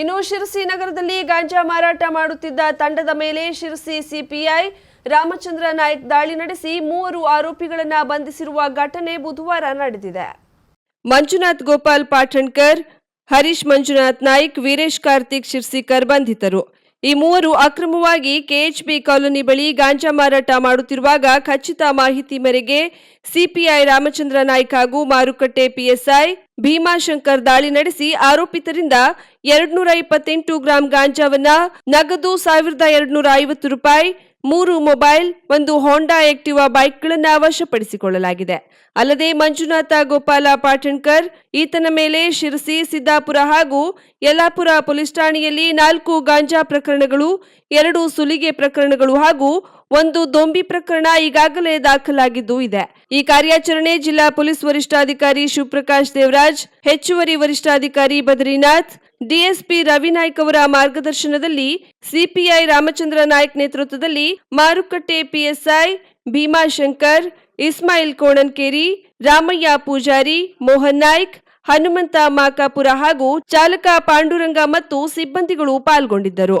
ಇನ್ನು ಶಿರಸಿ ನಗರದಲ್ಲಿ ಗಾಂಜಾ ಮಾರಾಟ ಮಾಡುತ್ತಿದ್ದ ತಂಡದ ಮೇಲೆ ಶಿರಸಿ ಸಿಪಿಐ ರಾಮಚಂದ್ರ ನಾಯ್ಕ್ ದಾಳಿ ನಡೆಸಿ ಮೂವರು ಆರೋಪಿಗಳನ್ನು ಬಂಧಿಸಿರುವ ಘಟನೆ ಬುಧವಾರ ನಡೆದಿದೆ. ಮಂಜುನಾಥ್ ಗೋಪಾಲ್ ಪಾಠಣ್ಕರ್ ಹರೀಶ್ ಮಂಜುನಾಥ್ ನಾಯ್ಕ್, ವೀರೇಶ್ ಕಾರ್ತಿಕ್ ಶಿರ್ಸಿಕರ್ ಬಂಧಿತರು. ಈ ಮೂವರು ಅಕ್ರಮವಾಗಿ ಕೆಎಚ್ಬಿ ಕಾಲೋನಿ ಬಳಿ ಗಾಂಜಾ ಮಾರಾಟ ಮಾಡುತ್ತಿರುವಾಗ ಖಚಿತ ಮಾಹಿತಿ ಮೇರೆಗೆ ಸಿಪಿಐ ರಾಮಚಂದ್ರ ನಾಯ್ಕ ಹಾಗೂ ಮಾರುಕಟ್ಟೆ ಪಿಎಸ್ಐ ಭೀಮಾಶಂಕರ್ ದಾಳಿ ನಡೆಸಿ ಆರೋಪಿತರಿಂದ ಎರಡ್ನೂರ ಇಪ್ಪತ್ತೆಂಟು ಗ್ರಾಂ ಗಾಂಜಾವನ್ನ ನಗದು ಸಾವಿರದ ಎರಡ್ನೂರ ಐವತ್ತು ರೂಪಾಯಿ ಮೂರು ಮೊಬೈಲ್, ಒಂದು ಹೋಂಡಾ ಆಕ್ಟಿವಾ ಬೈಕ್ಗಳನ್ನು ವಶಪಡಿಸಿಕೊಳ್ಳಲಾಗಿದೆ. ಅಲ್ಲದೆ ಮಂಜುನಾಥ ಗೋಪಾಲ ಪಾಟಣ್ಕರ್ ಈತನ ಮೇಲೆ ಶಿರಸಿ, ಸಿದ್ದಾಪುರ ಹಾಗೂ ಯಲ್ಲಾಪುರ ಪೊಲೀಸ್ ಠಾಣೆಯಲ್ಲಿ ನಾಲ್ಕು ಗಾಂಜಾ ಪ್ರಕರಣಗಳು, ಎರಡು ಸುಲಿಗೆ ಪ್ರಕರಣಗಳು ಹಾಗೂ ಒಂದು ದೊಂಬಿ ಪ್ರಕರಣ ಈಗಾಗಲೇ ದಾಖಲಾಗಿದ್ದು ಇದೆ. ಈ ಕಾರ್ಯಾಚರಣೆ ಜಿಲ್ಲಾ ಪೊಲೀಸ್ ವರಿಷ್ಠಾಧಿಕಾರಿ ಶಿವಪ್ರಕಾಶ್ ದೇವರಾಜ್ ಹೆಚ್ಚುವರಿ ವರಿಷ್ಠಾಧಿಕಾರಿ ಬದ್ರಿನಾಥ್, ಡಿಎಸ್ಪಿ ರವಿನಾಯ್ಕ್ ಅವರ ಮಾರ್ಗದರ್ಶನದಲ್ಲಿ ಸಿಪಿಐ ರಾಮಚಂದ್ರ ನಾಯ್ಕ್ ನೇತೃತ್ವದಲ್ಲಿ ಮಾರುಕಟ್ಟೆ ಪಿಎಸ್ಐ ಭೀಮಾಶಂಕರ್ ಇಸ್ಮಾಯಿಲ್ ಕೋಣನ್ಕೇರಿ, ರಾಮಯ್ಯ ಪೂಜಾರಿ, ಮೋಹನ್ ನಾಯ್ಕ್, ಹನುಮಂತ ಮಾಕಾಪುರ ಹಾಗೂ ಚಾಲಕ ಪಾಂಡುರಂಗ ಮತ್ತು ಸಿಬ್ಬಂದಿಗಳು ಪಾಲ್ಗೊಂಡಿದ್ದರು.